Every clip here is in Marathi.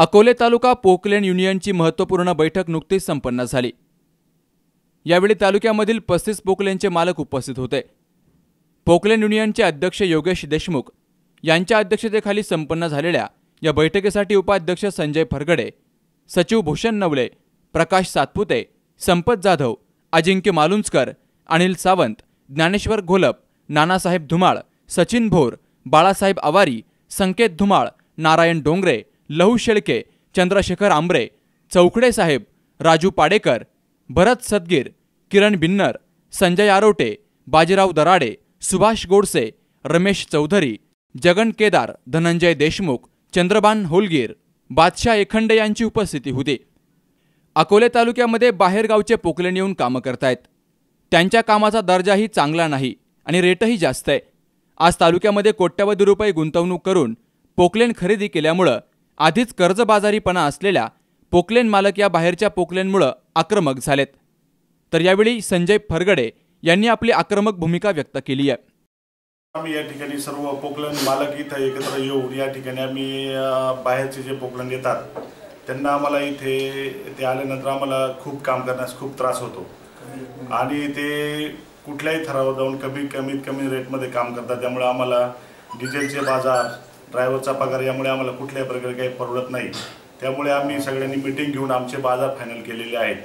अकोले तालुका पोकलेन युनियनची महत्त्वपूर्ण बैठक नुकतीच संपन्न झाली. यावेळी तालुक्यामधील पस्तीस पोकलेनचे मालक उपस्थित होते. पोकलेन युनियनचे अध्यक्ष योगेश देशमुख यांच्या अध्यक्षतेखाली संपन्न झालेल्या या बैठकीसाठी उपाध्यक्ष संजय फरगडे सचिव भूषण नवले प्रकाश सातपुते संपत जाधव अजिंक्य मालुंजकर अनिल सावंत ज्ञानेश्वर घोलप नानासाहेब धुमाळ सचिन भोर बाळासाहेब आवारी संकेत धुमाळ नारायण डोंगरे लहू शेळके चंद्रशेखर आंबरे चौकडे साहेब राजू पाडेकर भरत सदगीर किरण बिन्नर संजय आरोटे बाजीराव दराडे सुभाष गोडसे रमेश चौधरी जगन केदार धनंजय देशमुख चंद्रबान होलगीर बादशाह एखंडे यांची उपस्थिती होती. अकोले तालुक्यामध्ये बाहेरगावचे पोकलेन येऊन कामं करतायत. त्यांच्या कामाचा दर्जाही चांगला नाही आणि रेटही जास्त आहे. आज तालुक्यामध्ये कोट्यवधी रुपये गुंतवणूक करून पोकलेन खरेदी केल्यामुळं आधीच कर्जबाजारीपणा असलेल्या पोकलेन मालक या बाहेरच्या पोकलेनमुळं आक्रमक झालेत. तर यावेळी संजय फरगडे यांनी आपली आक्रमक भूमिका व्यक्त केली आहे. आम्ही या ठिकाणी सर्व पोकलन मालक इथं एकत्र येऊन या ठिकाणी आम्ही बाहेरचे जे पोकलन येतात त्यांना आम्हाला इथे ते आल्यानंतर आम्हाला खूप काम करण्यास खूप त्रास होतो. आणि ते कुठल्याही थरावर जाऊन कमी कमीत कमी रेटमध्ये काम करतात त्यामुळे आम्हाला डिझेलचे बाजार ड्रायव्हरचा पगार यामुळे आम्हाला कुठल्याही प्रकारे काही परवडत नाही. त्यामुळे आम्ही सगळ्यांनी मिटिंग घेऊन आमचे बाजार फायनल केलेले आहेत.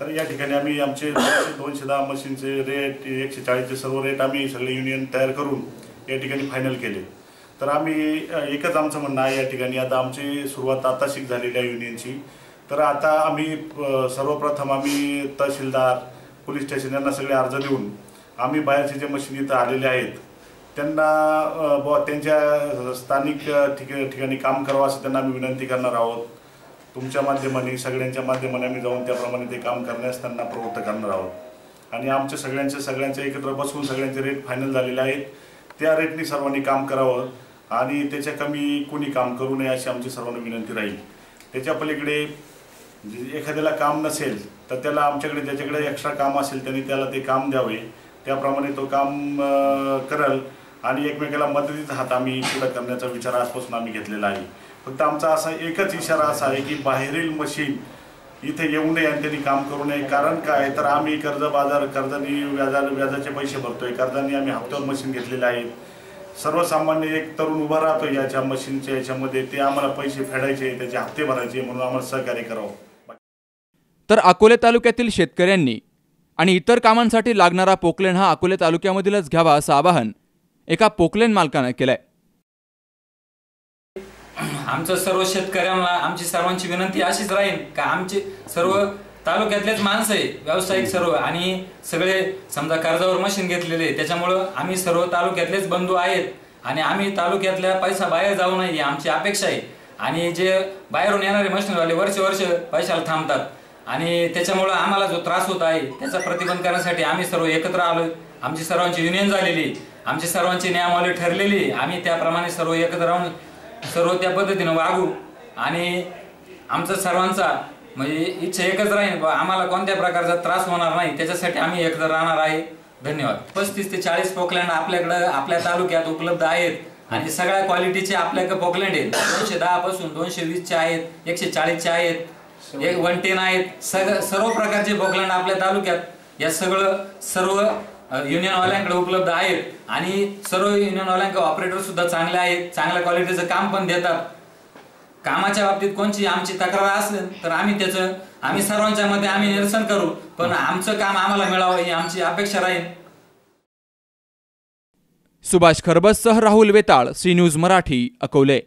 तर या ठिकाणी आम्ही आमचे दोनशे दहा मशीनचे रेट एकशे चाळीसचे सर्व रेट आम्ही सगळे युनियन तयार करून या ठिकाणी फायनल केले. तर आम्ही एकच आमचं म्हणणं आहे या ठिकाणी. आता आमची सुरुवात आताशिक झालेली आहे युनियनची तर आता आम्ही सर्वप्रथम आम्ही तहसीलदार पोलीस स्टेशन यांना सगळे अर्ज देऊन आम्ही बाहेरचे जे मशीन इथं आलेले आहेत त्यांना ब त्यांच्या स्थानिक अ, ठिकाणी काम करावं असं त्यांना आम्ही विनंती करणार आहोत. तुमच्या माध्यमाने सगळ्यांच्या माध्यमाने आम्ही जाऊन त्याप्रमाणे ते काम करण्यास त्यांना प्रवृत्त करणार आहोत. आणि आमच्या सगळ्यांचे सगळ्यांचे एकत्र बसून सगळ्यांचे रेट फायनल झालेले आहेत. त्या रेटनी सर्वांनी काम करावं आणि त्याच्या कमी कोणी काम करू नये अशी आमची सर्वांना विनंती राहील. त्याच्या पलीकडे एखाद्याला काम नसेल तर त्याला आमच्याकडे ज्याच्याकडे एक्स्ट्रा काम असेल त्यांनी त्याला ते काम द्यावे. त्याप्रमाणे तो काम करल. आणि एकमेकाला मदतीचा हात आम्ही पुढे करण्याचा विचार आजपासून आम्ही घेतलेला आहे. फक्त आमचा असा एकच इशारा असा आहे की बाहेरील मशीन इथे येऊ नये आणि त्यांनी काम करू नये. कारण काय? तर आम्ही कर्ज बाजार कर्जानी व्याजा व्याजाचे पैसे भरतोय. कर्जानी आम्ही हप्त्यावर मशीन घेतलेले आहेत. सर्वसामान्य एक तरुण उभा राहतो याच्या मशीनच्या याच्यामध्ये. ते आम्हाला पैसे फेडायचे त्याचे हप्ते भरायचे म्हणून आम्हाला सहकार्य करावं. तर अकोले तालुक्यातील शेतकऱ्यांनी आणि इतर कामांसाठी लागणारा पोकलेन हा अकोले तालुक्यामधीलच घ्यावा असं आवाहन एका पोकलेन मालकानं केलंय आमचं सर्व शेतकऱ्यांना आमची सर्वांची विनंती अशीच राहील का आमचे सर्व तालुक्यातलेच माणसं आहे व्यावसायिक सर्व आणि सगळे समजा कर्जावर मशीन घेतलेले आहे. त्याच्यामुळं आम्ही सर्व तालुक्यातलेच बंधू आहेत आणि आम्ही तालुक्यातल्या पैसा बाहेर जाऊ नये आमची अपेक्षा आहे आणि जे बाहेरून येणारे मशीनवाले वर्ष वर्ष पैशाला थांबतात आणि त्याच्यामुळं आम्हाला जो त्रास होत आहे त्याचा प्रतिबंध करण्यासाठी आम्ही सर्व एकत्र आलो आमची सर्वांची युनियन झालेली आहे. आमची सर्वांची नियमावली ठरलेली आहे. आम्ही त्याप्रमाणे सर्व एकत्र राहून सर्व त्या पद्धतीनं वागू. आणि आमचा सर्वांचा म्हणजे इच्छा एकच राहील आम्हाला कोणत्या प्रकारचा त्रास होणार नाही त्याच्यासाठी आम्ही एकत्र राहणार आहे. धन्यवाद. पस्तीस ते चाळीस पोकलँड आपल्याकडं आपल्या तालुक्यात उपलब्ध आहेत. आणि सगळ्या क्वालिटीचे आपल्याकडे पोकलँड आहेत. दोनशे दहा पासून दोनशे वीसचे आहेत एकशे चाळीसचे आहेत. एक वन टेन आहेत. सगळं सर्व प्रकारचे पोकलँड आपल्या तालुक्यात या सगळं सर्व युनियनवाल्यांकडे उपलब्ध आहेत. आणि सर्व युनियनवाल्यांकडे ऑपरेटर सुद्धा चांगले आहेत. चांगल्या क्वालिटीचं काम पण देतात. कामाच्या बाबतीत कोणची आमची तक्रार असेल तर आम्ही त्याचं आम्ही सर्वांच्या मध्ये आम्ही निरसन करू. पण आमचं काम आम्हाला मिळावं ही आमची अपेक्षा राहील. सुभाष खरबससह राहुल वेताळ सी न्यूज मराठी अकोले.